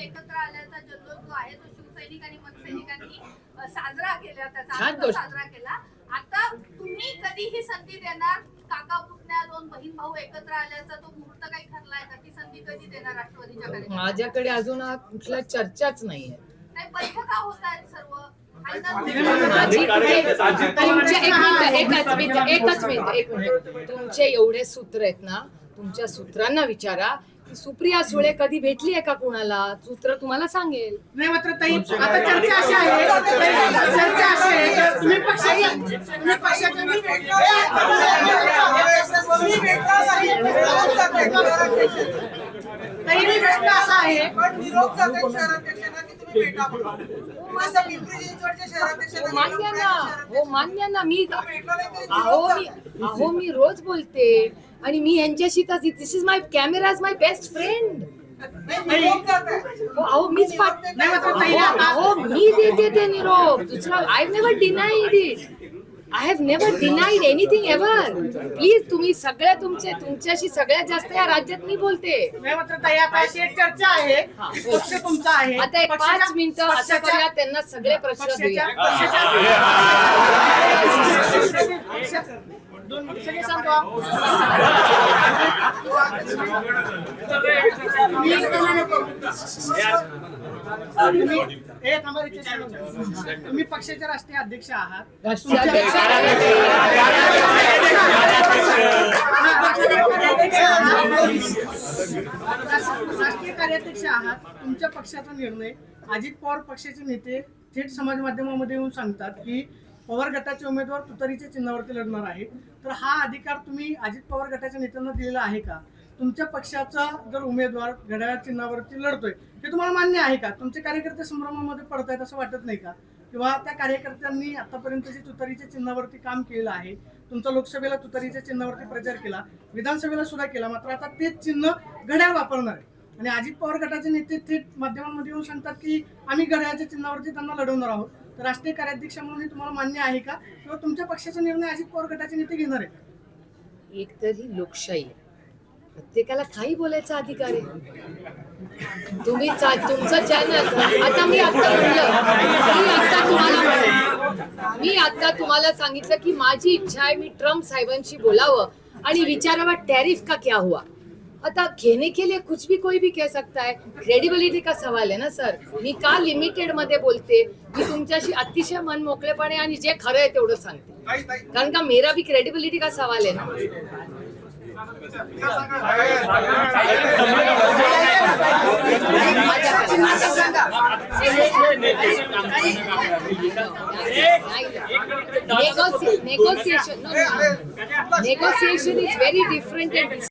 एकत्र आल्याचा जल्लोष जो आहे तो शिवसैनिक आणि मनसैनिकांनी साजरा केला त्याचा. साजरा केला आता तुम्ही कधी ही संधी देणार काका पुतण्या दोन बहीण भाऊ एकत्र आल्याचा तो मुहूर्त काही ठरलाय का ती संधी कधी देणार राष्ट्रवादीच्या माझ्याकडे अजून हा कुठला चर्चाच नाहीये नाही बैठका होत आहेत सर्व मिनिट एकच मिनिट एकच मिनिट एक मिनिट तुमचे एवढे सूत्र आहेत ना तुमच्या सूत्रांना विचारा की सुप्रिया सुळे कधी भेटली आहे का कुणाला? सूत्र तुम्हाला सांगेल. नाही मात्र ताई आता चर्चा अशी आहे. चर्चा अशी आहे. तुम्ही पक्षाच्या तुम्ही पक्षाच्या ताई प्रश्न असा आहे. पण निरोप जातात शहराध्यक्षांना की तुम्ही भेटा मान्य ना. हो मान्य ना. मी अहो मी जातात. अहो मी रोज बोलते. आणि मी यांच्याशी this is my camera is my best friend. अहो मीच पाठ अहो, मी देते ते निरोप. दुसरा I never denied it I have never denied anything ever please तुम्ही सगळ्या तुमचे तुमच्याशी सगळ्यात जास्त या राज्यात मी बोलते. चर्चा आहे. पक्ष तुमचा आहे. आता एक पाच मिनिटं असं करूया त्यांना सगळे प्रश्न देऊया. सगळे सांगतो तुम्ही सांगा. तुम्ही पक्षाचे राष्ट्रीय अध्यक्ष आहात. राष्ट्रीय कार्याध्यक्ष आहात. तुमच्या पक्षाचा निर्णय अजित पवार पक्षाचे नेते थेट समाज माध्यमामध्ये येऊन सांगतात की पवार गटाचे उमेदवार तुतारीच्या चिन्हावरती लढणार आहे. तर हा अधिकार तुम्ही अजित पवार गटाच्या नेत्यांना दिलेला आहे का? तुमच्या पक्षाचा जर उमेदवार घड्याळ चिन्हावरती लढतोय हे तुम्हाला मान्य आहे का? तुमचे कार्यकर्ते संभ्रमामध्ये पडत आहेत असं वाटत नाही का? किंवा त्या कार्यकर्त्यांनी आतापर्यंत जे तुतारीच्या चिन्हावरती काम केलं आहे तुमचा लोकसभेला तुतारीच्या चिन्हावरती प्रचार केला विधानसभेला सुद्धा केला मात्र आता तेच चिन्ह घड्याळ वापरणार आहे. आणि अजित पवार गटाचे नेते थेट माध्यमांमध्ये येऊन सांगतात की आम्ही घड्याळच्या चिन्हावरती त्यांना लढवणार आहोत. राष्ट्रीय कार्याध्यक्ष म्हणून हे तुम्हाला मान्य आहे का? किंवा तुमच्या पक्षाचा निर्णय अजित पवार गटाचे नेते घेणार आहे एक तर ही लोकशाही. आहे प्रत्येकाला काही बोलायचा अधिकार आहे. तुम्ही चा- तुमचं चॅनल आता मी आता म्हणलं मी आता तुम्हाला मी आता तुम्हाला सांगितलं की माझी इच्छा आहे मी ट्रम्प साहेबांशी बोलावं आणि विचारावा टॅरिफ का क्या हुआ? आता घेने के लिए कुछ भी कोई भी कह सकता है। क्रेडिबिलिटी का सवाल है ना सर मी का लिमिटेडमध्ये बोलते? मी तुमच्याशी अतिशय मन मोकळेपणे आणि जे खरं आहे तेवढं सांगते. कारण का मेरा भी क्रेडिबिलिटी का सवाल है ना? Negotiation negotiation no, no, no. negotiation is very different and